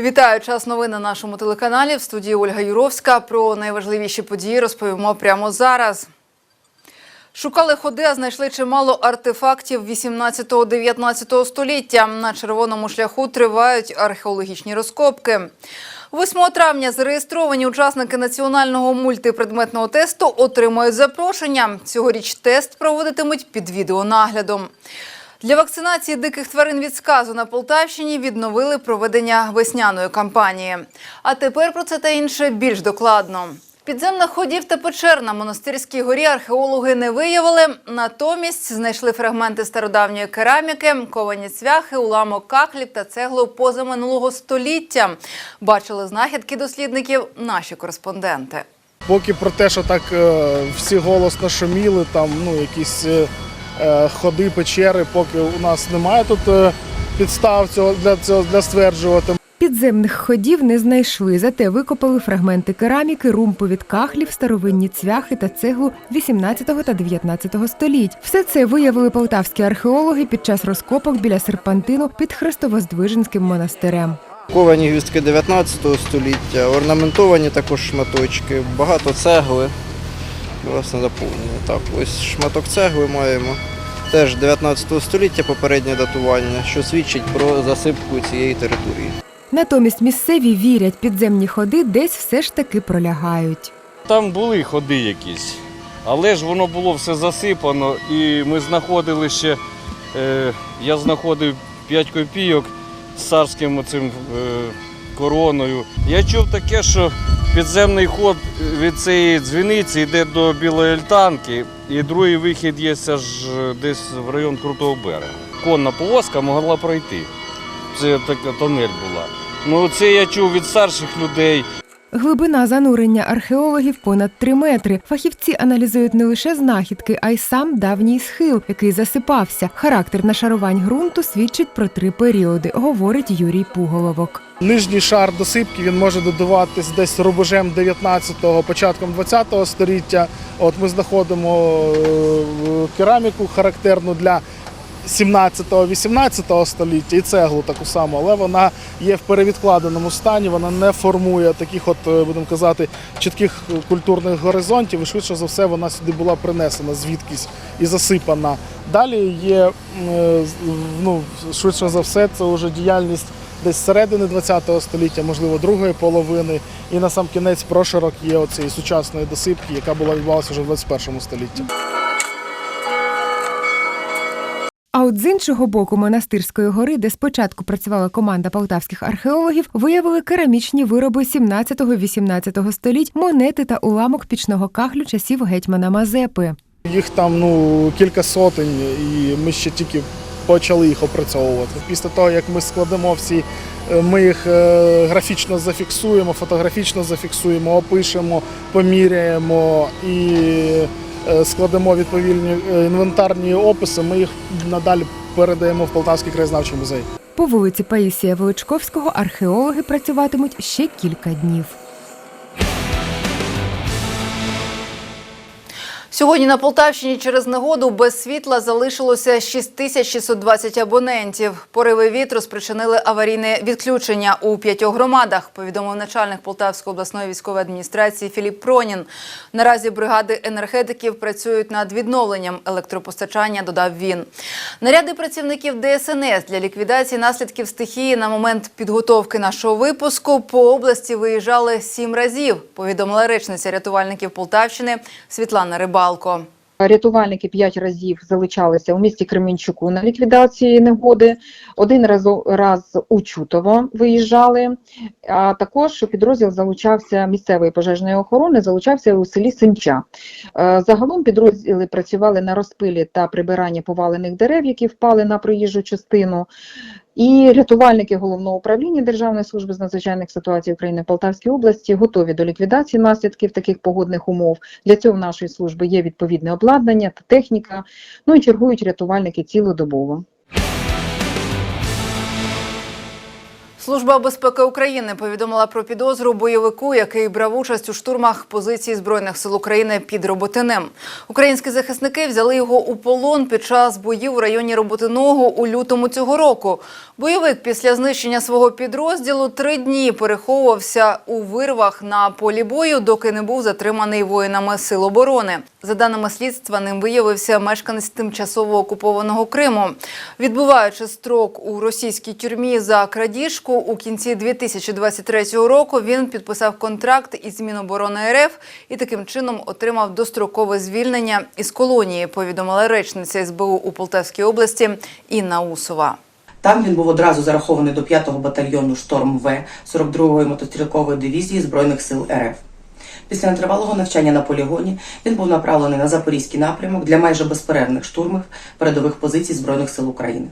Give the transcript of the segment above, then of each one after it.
Вітаю час новин на нашому телеканалі. В студії Ольга Юровська. Про найважливіші події розповімо прямо зараз. Шукали ходи, а знайшли чимало артефактів 18-19 століття. На червоному шляху тривають археологічні розкопки. 8 травня зареєстровані учасники національного мультипредметного тесту отримають запрошення. Цьогоріч тест проводитимуть під відеонаглядом. Для вакцинації диких тварин від сказу на Полтавщині відновили проведення весняної кампанії. А тепер про це та інше більш докладно. Підземних ходів та печер на монастирській горі археологи не виявили. Натомість знайшли фрагменти стародавньої кераміки, ковані цвяхи, уламок кахлів та цеглу позаминулого століття. Бачили знахідки дослідників наші кореспонденти. Поки про те, що так е, всі голосно шуміли, там ну якісь е, ходи, печери, поки у нас немає тут е, підстав цього для цього для стверджувати. Підземних ходів не знайшли, зате викопали фрагменти кераміки, румпу від кахлів, старовинні цвяхи та цеглу 18 та 19 століть. Все це виявили полтавські археологи під час розкопок біля серпантину під Хрестовоздвиженським монастирем. Ковані гвіздки 19 століття, орнаментовані також шматочки, багато цегли. Власне заповнені. Так, ось шматок цегли маємо. Теж 19 століття попереднє датування, що свідчить про засипку цієї території. Натомість місцеві вірять, підземні ходи десь все ж таки пролягають. Там були ходи якісь, але ж воно було все засипано, і ми знаходили ще, е, я знаходив 5 копійок з царським оцим е, короною. Я чув таке, що підземний ход від цієї дзвіниці йде до Білої Альтанки, і другий вихід є аж десь в район Крутого берега. Конна повозка могла пройти. Це така тонель була. Ну, це я чув від старших людей. Глибина занурення археологів понад 3 метри. Фахівці аналізують не лише знахідки, а й сам давній схил, який засипався. Характер нашарувань ґрунту свідчить про три періоди, говорить Юрій Пуголовок. Нижній шар досипки він може додаватись десь рубежем 19-го, початком 20-го століття. От ми знаходимо е, кераміку характерну для 17-18 століття і цеглу таку саму, але вона є в перевідкладеному стані, вона не формує таких, от е, будемо казати, чітких культурних горизонтів. І швидше за все вона сюди була принесена звідкись і засипана. Далі є е, ну, швидше за все, це вже діяльність десь середини 20 століття, можливо, другої половини. І на сам кінець прошарок є оцієї сучасної досипки, яка була відбувалася вже в 21 столітті. А от з іншого боку монастирської гори, де спочатку працювала команда полтавських археологів, виявили керамічні вироби 17-18 століть, монети та уламок пічного кахлю часів гетьмана Мазепи. Їх там ну кілька сотень, і ми ще тільки почали їх опрацьовувати. Після того, як ми складемо всі, е, ми їх е, графічно зафіксуємо, фотографічно зафіксуємо, опишемо, поміряємо і складемо відповідні е, інвентарні описи. Ми їх надалі передаємо в Полтавський краєзнавчий музей. По вулиці Паїсія Величковського археологи працюватимуть ще кілька днів. Сьогодні на Полтавщині через негоду без світла залишилося 6620 абонентів. Пориви вітру спричинили аварійне відключення у п'ятьох громадах, повідомив начальник Полтавської обласної військової адміністрації Філіп Пронін. Наразі бригади енергетиків працюють над відновленням електропостачання, додав він. Наряди працівників ДСНС для ліквідації наслідків стихії на момент підготовки нашого випуску по області виїжджали сім разів, повідомила речниця рятувальників Полтавщини Світлана Рибалко. Рятувальники п'ять разів залучалися у місті Кременчуку на ліквідації негоди. Один раз, раз у Чутово виїжджали. А також підрозділ залучався місцевої пожежної охорони, залучався у селі Синча. Е, Загалом підрозділи працювали на розпилі та прибиранні повалених дерев, які впали на проїжджу частину. І рятувальники головного управління Державної служби з надзвичайних ситуацій України в Полтавській області готові до ліквідації наслідків таких погодних умов. Для цього в нашої служби є відповідне обладнання та техніка. Ну і чергують рятувальники цілодобово. Служба безпеки України повідомила про підозру бойовику, який брав участь у штурмах позицій збройних сил України під Роботинем. Українські захисники взяли його у полон під час боїв у районі Роботиного у лютому цього року. Бойовик після знищення свого підрозділу три дні переховувався у вирвах на полі бою, доки не був затриманий воїнами сил оборони. За даними слідства, ним виявився мешканець тимчасово окупованого Криму. Відбуваючи строк у російській тюрмі за крадіжку, у кінці 2023 року він підписав контракт із Міноборони РФ і таким чином отримав дострокове звільнення із колонії. Повідомила речниця СБУ у Полтавській області Інна Усова. Там він був одразу зарахований до 5-го батальйону Шторм В 42-ї мотострілкової дивізії Збройних сил РФ. Після нетривалого навчання на полігоні він був направлений на запорізький напрямок для майже безперервних штурмів передових позицій Збройних сил України.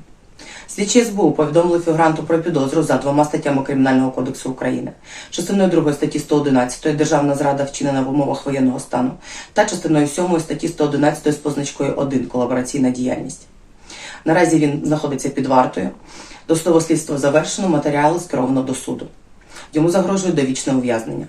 Слідчі СБУ повідомили фігуранту про підозру за двома статтями Кримінального кодексу України, частиною 2 статті 111 Державна зрада вчинена в умовах воєнного стану та частиною 7 статті 111 з позначкою 1 колабораційна діяльність. Наразі він знаходиться під вартою. Досудове слідство завершено, матеріали скеровано до суду. Йому загрожує довічне ув'язнення.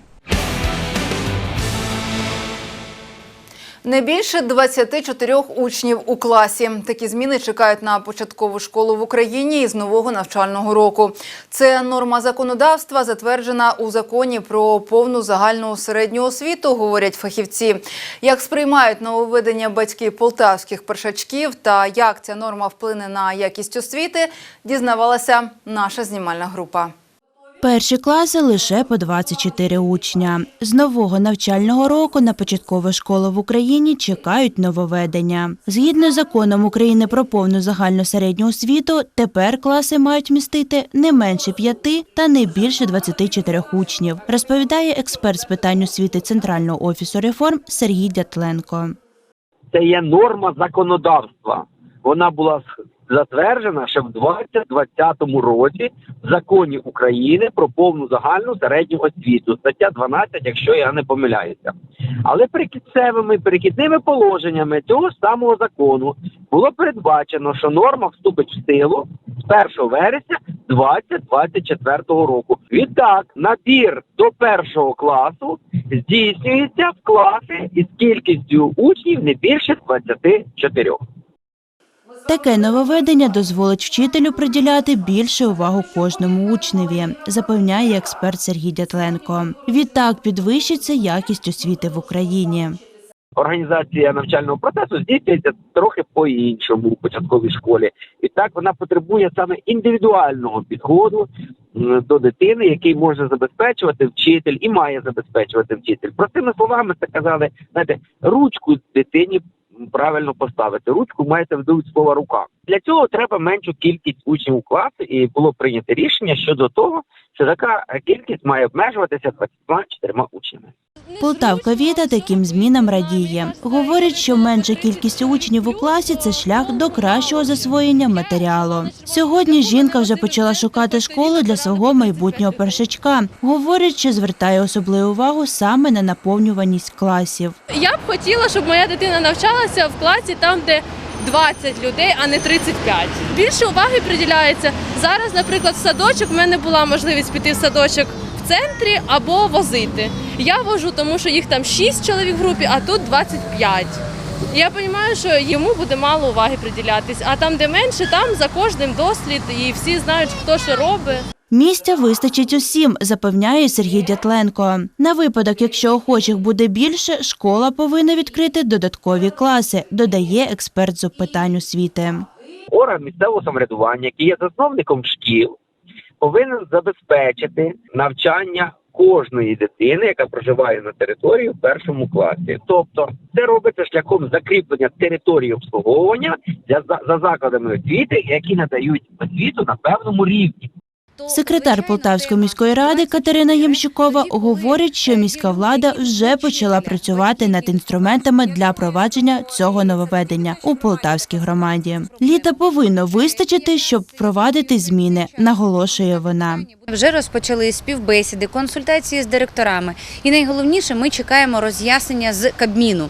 Не більше 24 учнів у класі. Такі зміни чекають на початкову школу в Україні із нового навчального року. Це норма законодавства, затверджена у законі про повну загальну середню освіту, говорять фахівці. Як сприймають нововведення батьки полтавських першачків та як ця норма вплине на якість освіти, дізнавалася наша знімальна група. Перші класи лише по 24 учня. З нового навчального року на початкову школу в Україні чекають нововведення. Згідно з законом України про повну загальну середню освіту, тепер класи мають містити не менше п'яти та не більше 24 учнів, розповідає експерт з питань освіти Центрального офісу реформ Сергій Дятленко. це є норма законодавства. Вона була затверджена ще в 2020 році в законі України про повну загальну середню освіту, стаття 12, якщо я не помиляюся. Але прикінцевими перехідними положеннями цього самого закону було передбачено, що норма вступить в силу з 1 вересня 2024 року. Відтак, набір до першого класу здійснюється в класи із кількістю учнів не більше 24. Таке нововведення дозволить вчителю приділяти більше увагу кожному учневі, запевняє експерт Сергій Дятленко. Відтак підвищиться якість освіти в Україні. Організація навчального процесу здійснюється трохи по-іншому у початковій школі. І так вона потребує саме індивідуального підходу до дитини, який може забезпечувати вчитель і має забезпечувати вчитель. Простими словами, це казали, знаєте, ручку дитині правильно поставити. Ручку маєте в слова рука. Для цього треба меншу кількість учнів у класі, і було прийнято рішення щодо того, що така кількість має обмежуватися 24 учнями. Полтавка Віта таким змінам радіє. Говорить, що менша кількість учнів у класі це шлях до кращого засвоєння матеріалу. Сьогодні жінка вже почала шукати школу для свого майбутнього першачка. Говорить, що звертає особливу увагу саме на наповнюваність класів. Я б хотіла, щоб моя дитина навчалася в класі там, де 20 людей, а не 35. Більше уваги приділяється. Зараз, наприклад, в садочок в мене була можливість піти в садочок в центрі або возити. Я вожу, тому що їх там 6 чоловік в групі, а тут 25. Я розумію, що йому буде мало уваги приділятись, а там, де менше, там за кожним дослід, і всі знають, хто що робить. Місця вистачить усім, запевняє Сергій Дятленко. На випадок, якщо охочих буде більше, школа повинна відкрити додаткові класи, додає експерт з питань освіти. орган місцевого самоврядування, який є засновником шкіл, повинен забезпечити навчання кожної дитини, яка проживає на території в першому класі. Тобто це робиться шляхом закріплення території обслуговування за, за, за закладами освіти, які надають освіту на певному рівні. Секретар Полтавської міської ради Катерина Ємщукова говорить, що міська влада вже почала працювати над інструментами для провадження цього нововведення у Полтавській громаді. Літа повинно вистачити, щоб впровадити зміни, наголошує вона. Вже розпочали співбесіди, консультації з директорами. І найголовніше, ми чекаємо роз'яснення з Кабміну.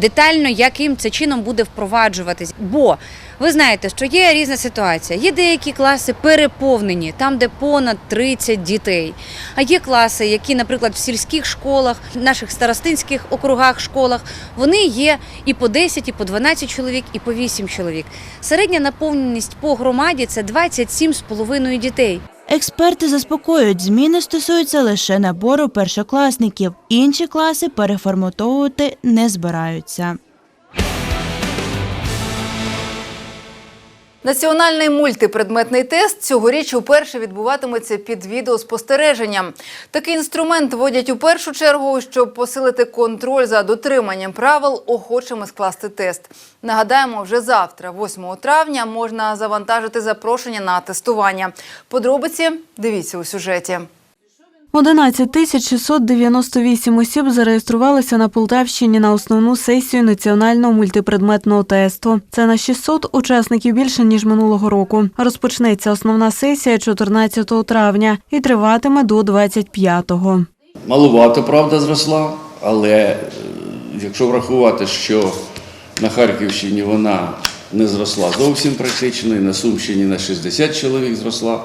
детально, яким це чином буде впроваджуватись. Бо ви знаєте, що є різна ситуація. Є деякі класи переповнені, там, де понад 30 дітей. А є класи, які, наприклад, в сільських школах, в наших старостинських округах, школах, вони є і по 10, і по 12 чоловік, і по 8 чоловік. Середня наповненість по громаді це 27,5 дітей. Експерти заспокоюють, зміни стосуються лише набору першокласників. Інші класи переформатовувати не збираються. Національний мультипредметний тест цьогоріч уперше відбуватиметься під відеоспостереженням. Такий інструмент вводять у першу чергу, щоб посилити контроль за дотриманням правил охочими скласти тест. Нагадаємо, вже завтра, 8 травня, можна завантажити запрошення на тестування. Подробиці дивіться у сюжеті. 11 тисяч 698 осіб зареєструвалися на Полтавщині на основну сесію національного мультипредметного тесту. Це на 600 учасників більше ніж минулого року. Розпочнеться основна сесія 14 травня і триватиме до 25-го. Малувато, правда, зросла, але е, якщо врахувати, що на Харківщині вона не зросла зовсім практично, і на Сумщині на 60 чоловік зросла,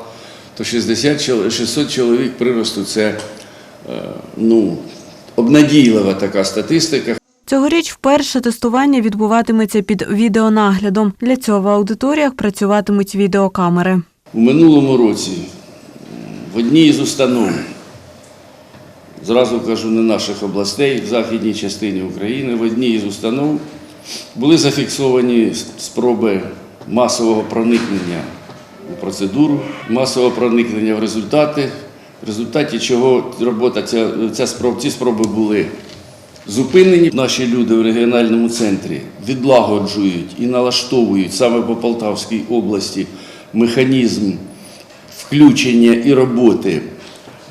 то 60, чол- 600 чоловік приросту це е, ну, обнадійлива така статистика. Цьогоріч вперше тестування відбуватиметься під відеонаглядом. Для цього в аудиторіях працюватимуть відеокамери. У минулому році в одній із установ, зразу кажу, не наших областей, в західній частині України, в одній із установ були зафіксовані спроби масового проникнення процедуру, масового проникнення в результати, в результаті чого робота ця, ця спроб, ці спроби були зупинені. Наші люди в регіональному центрі відлагоджують і налаштовують саме по Полтавській області механізм включення і роботи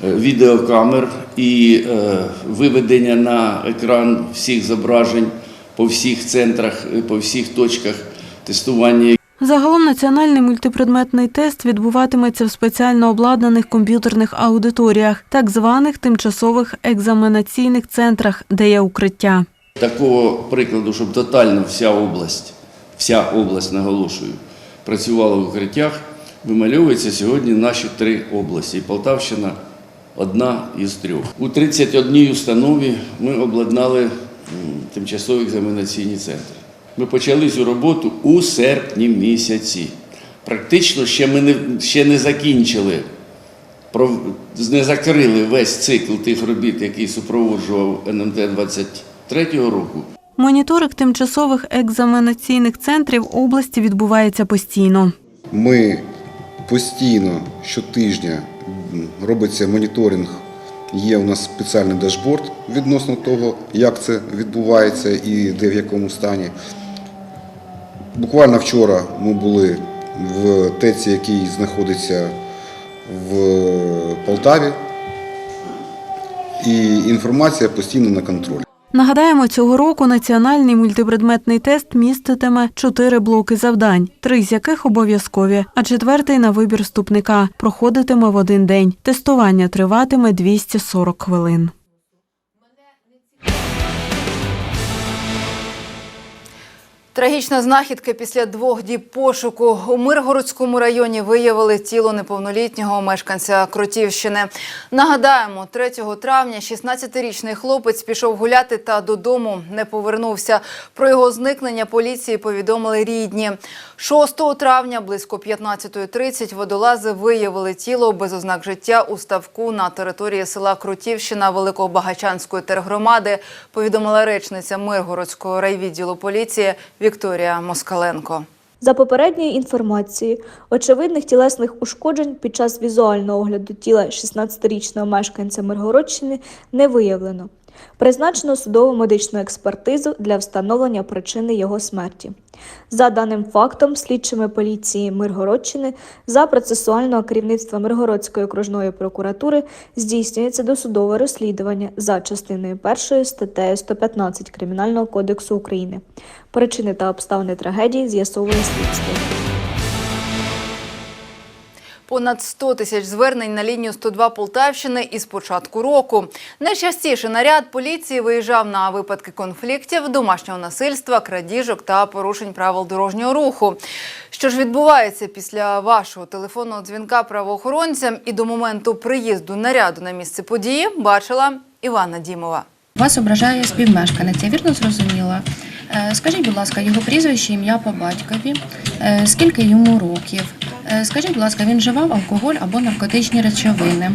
е, відеокамер і е, виведення на екран всіх зображень по всіх центрах, е, по всіх точках тестування. Загалом національний мультипредметний тест відбуватиметься в спеціально обладнаних комп'ютерних аудиторіях, так званих тимчасових екзаменаційних центрах, де є укриття. Такого прикладу, щоб тотально вся область, вся область, наголошую, працювала в укриттях, вимальовується сьогодні наші три області. Полтавщина одна із трьох. У 31 установі ми обладнали тимчасові екзаменаційні центри. Ми почали цю роботу у серпні місяці. Практично ще ми не, ще не закінчили не закрили весь цикл тих робіт, який супроводжував НМТ 23 року. Моніторинг тимчасових екзаменаційних центрів області відбувається постійно. Ми постійно щотижня робиться моніторинг. Є у нас спеціальний дашборд відносно того, як це відбувається і де в якому стані. Буквально вчора ми були в ТЕЦі, який знаходиться в Полтаві, і інформація постійно на контролі. Нагадаємо, цього року національний мультипредметний тест міститиме чотири блоки завдань, три з яких обов'язкові, а четвертий на вибір вступника проходитиме в один день. Тестування триватиме 240 хвилин. Трагічна знахідка після двох діб пошуку у Миргородському районі виявили тіло неповнолітнього мешканця Кротівщини. Нагадаємо, 3 травня 16-річний хлопець пішов гуляти та додому не повернувся. Про його зникнення поліції повідомили рідні. 6 травня близько 15.30 водолази виявили тіло без ознак життя у ставку на території села Крутівщина Великобагачанської тергромади. Повідомила речниця Миргородського райвідділу поліції Вікторія Москаленко. За попередньою інформацією, очевидних тілесних ушкоджень під час візуального огляду тіла 16-річного мешканця Миргородщини не виявлено. Призначено судову медичну експертизу для встановлення причини його смерті. За даним фактом, слідчими поліції Миргородщини за процесуального керівництва Миргородської окружної прокуратури здійснюється досудове розслідування за частиною 1 статтею 115 Кримінального кодексу України. Причини та обставини трагедії з'ясовує слідство. Понад 100 тисяч звернень на лінію 102 Полтавщини із початку року. Найчастіше наряд поліції виїжджав на випадки конфліктів, домашнього насильства, крадіжок та порушень правил дорожнього руху. Що ж відбувається після вашого телефонного дзвінка правоохоронцям і до моменту приїзду наряду на місце події, бачила Івана Дімова. Вас ображає співмешканець, я вірно зрозуміла. Е, Скажіть, будь ласка, його прізвище, ім'я по батькові, е, скільки йому років. Е, Скажіть, будь ласка, він вживав алкоголь або наркотичні речовини.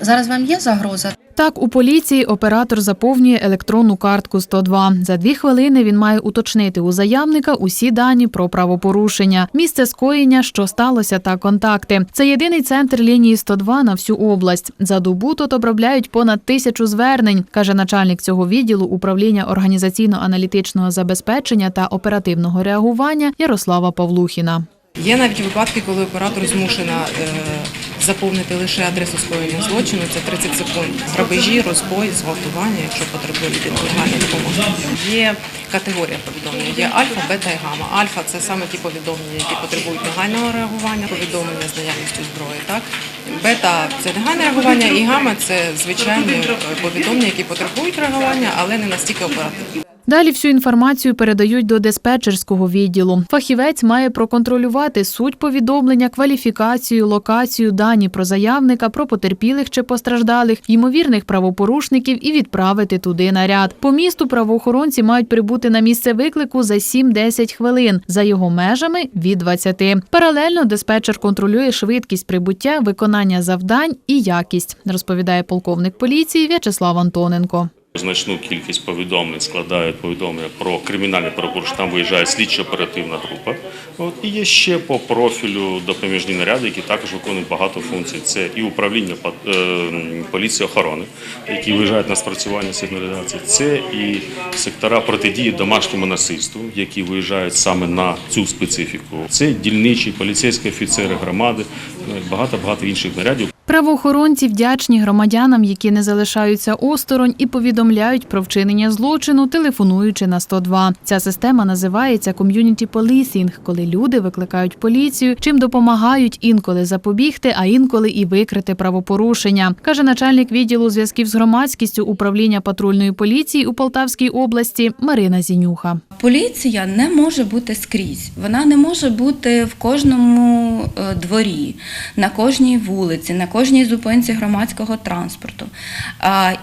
Зараз вам є загроза? Так, у поліції оператор заповнює електронну картку 102. За дві хвилини він має уточнити у заявника усі дані про правопорушення, місце скоєння, що сталося, та контакти. Це єдиний центр лінії 102 на всю область. За добу тут обробляють понад тисячу звернень, каже начальник цього відділу управління організаційно-аналітичного забезпечення та оперативного реагування Ярослава Павлухіна. Є навіть випадки, коли оператор змушена е, заповнити лише адресу скоєння злочину. Це 30 секунд. Грабежі, розбой, зґвалтування, якщо потребує людина легальної допомоги. Є категорія повідомлень. Є альфа, бета і гамма. Альфа це саме ті повідомлення, які потребують негайного реагування, повідомлення з наявністю зброї. Так бета це негайне реагування, і гамма це звичайні повідомлення, які потребують реагування, але не настільки оперативно. Далі всю інформацію передають до диспетчерського відділу. Фахівець має проконтролювати суть повідомлення, кваліфікацію, локацію, дані про заявника, про потерпілих чи постраждалих, ймовірних правопорушників і відправити туди наряд. По місту правоохоронці мають прибути на місце виклику за 7-10 хвилин, за його межами від 20. Паралельно диспетчер контролює швидкість прибуття, виконання завдань і якість, розповідає полковник поліції В'ячеслав Антоненко. Значну кількість повідомлень складають повідомлення про кримінальне правопорушення. Там виїжджає слідчо-оперативна група. От і є ще по профілю допоміжні наряди, які також виконують багато функцій. Це і управління е, поліції охорони, які виїжджають на спрацювання сигналізації. Це і сектора протидії домашньому насильству, які виїжджають саме на цю специфіку. Це дільничі поліцейські офіцери громади, ну, і багато багато інших нарядів. Правоохоронці вдячні громадянам, які не залишаються осторонь і повідомляють про вчинення злочину, телефонуючи на 102. Ця система називається ком'юніті policing, коли люди викликають поліцію, чим допомагають інколи запобігти, а інколи і викрити правопорушення, каже начальник відділу зв'язків з громадськістю управління патрульної поліції у Полтавській області Марина Зінюха. Поліція не може бути скрізь. Вона не може бути в кожному е, дворі, на кожній вулиці, на кожній зупинці громадського транспорту.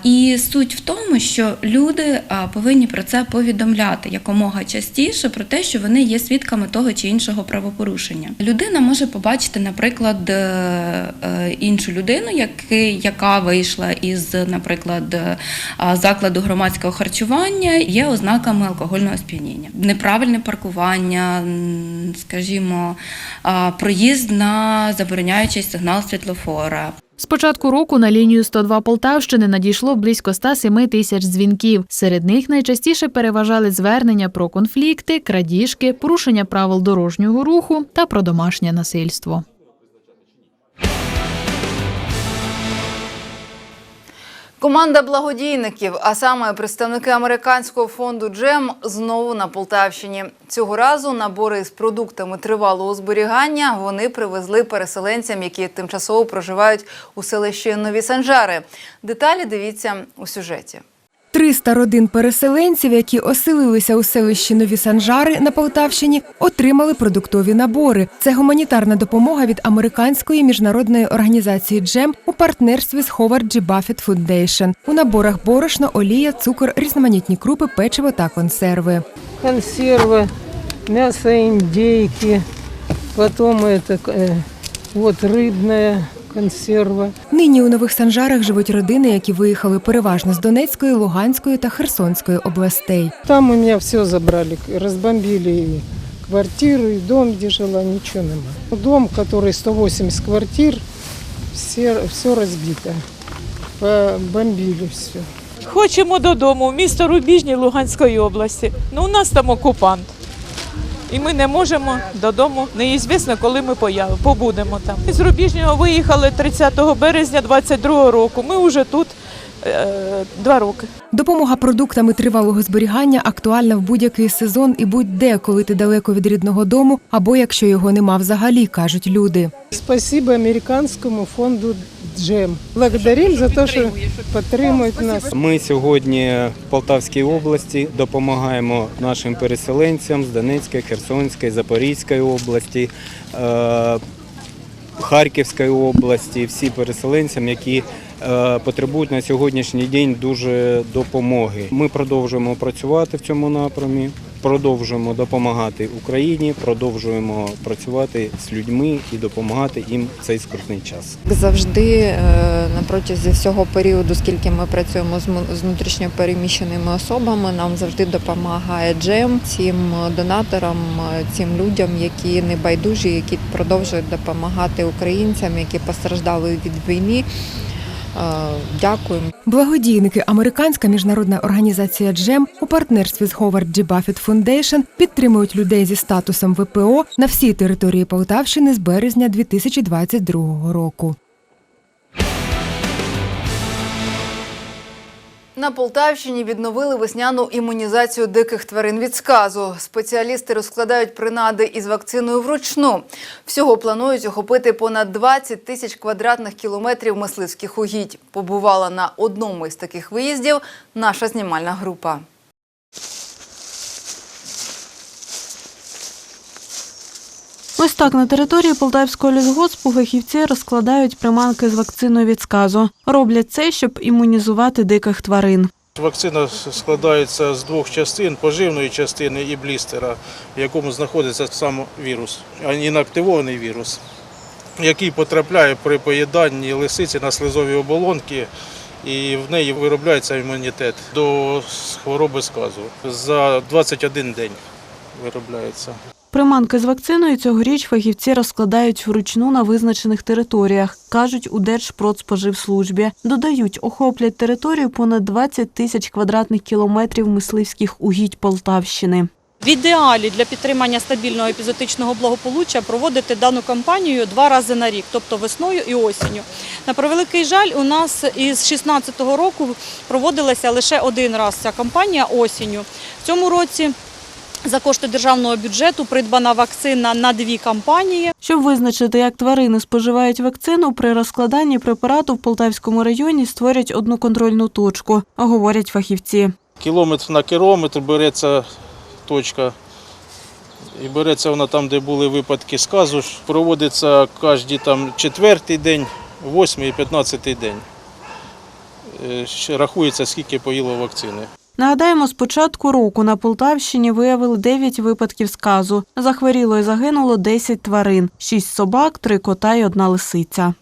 І суть в тому, що люди повинні про це повідомляти якомога частіше про те, що вони є свідками того чи іншого правопорушення. Людина може побачити, наприклад, е, е, іншу людину, яка вийшла із, наприклад, е, закладу громадського харчування, є ознаками алкогольного сп'яніння. Неправильне паркування, скажімо, проїзд на забороняючий сигнал світлофора. З початку року на лінію 102 Полтавщини надійшло близько 107 тисяч дзвінків. Серед них найчастіше переважали звернення про конфлікти, крадіжки, порушення правил дорожнього руху та про домашнє насильство. Команда благодійників, а саме представники американського фонду Джем, знову на Полтавщині. Цього разу набори з продуктами тривалого зберігання вони привезли переселенцям, які тимчасово проживають у селищі Нові Санжари. Деталі дивіться у сюжеті. 300 родин переселенців, які оселилися у селищі Нові Санжари на Полтавщині, отримали продуктові набори. Це гуманітарна допомога від американської міжнародної організації Джем у партнерстві з Howard G. Buffett Foundation. У наборах борошно, олія, цукор, різноманітні крупи, печиво та консерви. консервы, мясо индейки, потом это э, вот рыбная консерва. Нині у нових санжарах живуть родини, які виїхали переважно з Донецької, Луганської та Херсонської областей. Там у меня все забрали, разбомбили и квартиру, и дом, где жила, ничего нема. Дом, который 180 квартир, все, все разбито. Бомбили все. Хочемо додому, в місто Рубіжні Луганської області. Ну, у нас там окупант. І ми не можемо додому. Неізвісно, коли ми побудемо там. З Рубіжнього виїхали 30 березня 22 року. Ми вже тут два роки. Допомога продуктами тривалого зберігання актуальна в будь-який сезон і будь-де, коли ти далеко від рідного дому, або якщо його нема взагалі, кажуть люди. Спасибо американському фонду Джем. Благодарим за те, що підтримують нас. Ми сьогодні в Полтавській області допомагаємо нашим переселенцям з Донецької, Херсонської, Запорізької області, е, Харківської області, всі переселенцям, які е, потребують на сьогоднішній день дуже допомоги. Ми продовжуємо працювати в цьому напрямі, продовжуємо допомагати Україні, продовжуємо працювати з людьми і допомагати їм в цей скрутний час. Завжди е, на протязі всього періоду, скільки ми працюємо з внутрішньо переміщеними особами, нам завжди допомагає джем цим донаторам, е, цим людям, які не байдужі, які продовжують допомагати українцям, які постраждали від війни. Е, Дякуємо. Благодійники Американська міжнародна організація Джем у партнерстві з Howard G. Buffett Foundation підтримують людей зі статусом ВПО на всій території Полтавщини з березня 2022 року. На Полтавщині відновили весняну імунізацію диких тварин від сказу. Спеціалісти розкладають принади із вакциною вручну. Всього планують охопити понад 20 тисяч квадратних кілометрів мисливських угідь. Побувала на одному із таких виїздів наша знімальна група. Ось так на території Полтавського лісгоспу фахівці розкладають приманки з вакциною від сказу. Роблять це, щоб імунізувати диких тварин. Вакцина складається з двох частин поживної частини і блістера, в якому знаходиться сам вірус, а інактивований вірус, який потрапляє при поїданні лисиці на слизові оболонки, і в неї виробляється імунітет до хвороби сказу. За 21 день виробляється. Приманки з вакциною цьогоріч фахівці розкладають вручну на визначених територіях, кажуть у Держпродспоживслужбі. Додають, охоплять територію понад 20 тисяч квадратних кілометрів мисливських угідь Полтавщини. В ідеалі для підтримання стабільного епізотичного благополуччя проводити дану кампанію два рази на рік, тобто весною і осінню. На превеликий жаль, у нас із 2016 року проводилася лише один раз ця кампанія осінню. В цьому році за кошти державного бюджету придбана вакцина на дві кампанії. Щоб визначити, як тварини споживають вакцину, при розкладанні препарату в Полтавському районі створять одну контрольну точку, говорять фахівці. Кілометр на кілометр береться точка. І береться вона там, де були випадки сказу. Проводиться кожен там четвертий день, восьмий і п'ятнадцятий день. Е, Рахується, скільки поїло вакцини. Нагадаємо, з початку року на Полтавщині виявили 9 випадків сказу. Захворіло і загинуло 10 тварин, 6 собак, 3 кота і одна лисиця.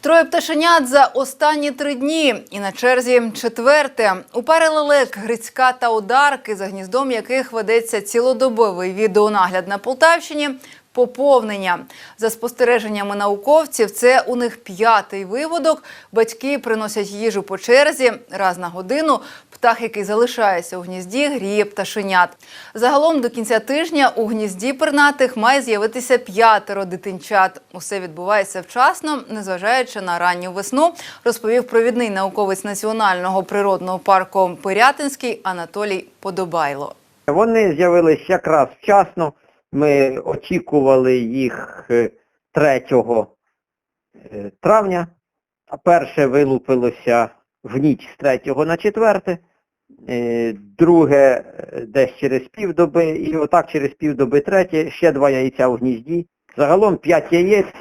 Троє пташенят за останні три дні. І на черзі четверте. У пари лелек, Грицька та Одарки, за гніздом яких ведеться цілодобовий відеонагляд на Полтавщині. Поповнення за спостереженнями науковців, це у них п'ятий виводок. Батьки приносять їжу по черзі раз на годину. Птах, який залишається у гнізді, гріє пташенят. Загалом до кінця тижня у гнізді пернатих має з'явитися п'ятеро дитинчат. Усе відбувається вчасно, незважаючи на ранню весну, розповів провідний науковець Національного природного парку Пирятинський Анатолій Подобайло. Вони з'явились якраз вчасно. Ми очікували їх е, 3 е, травня, а перше вилупилося в ніч з 3 на 4, е, друге е, десь через півдоби, і отак через півдоби третє, ще два яйця в гнізді. Загалом 5 яєць,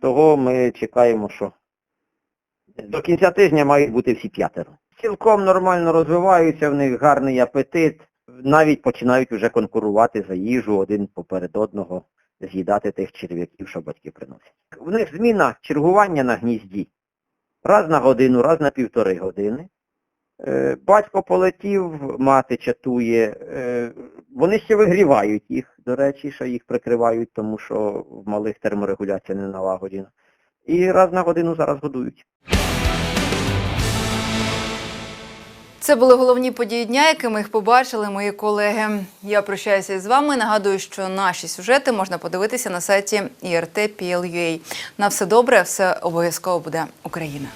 того ми чекаємо, що до кінця тижня мають бути всі п'ятеро. Цілком нормально розвиваються, в них гарний апетит, навіть починають вже конкурувати за їжу один поперед одного, з'їдати тих черв'яків, що батьки приносять. В них зміна чергування на гнізді. Раз на годину, раз на півтори години. Е, Батько полетів, мати чатує. Е, Вони ще вигрівають їх, до речі, що їх прикривають, тому що в малих терморегуляція не налагоджена. І раз на годину зараз годують. Це були головні події дня, якими їх побачили мої колеги. Я прощаюся з вами. Нагадую, що наші сюжети можна подивитися на сайті IRT.PL.UA. На все добре, все обов'язково буде Україна.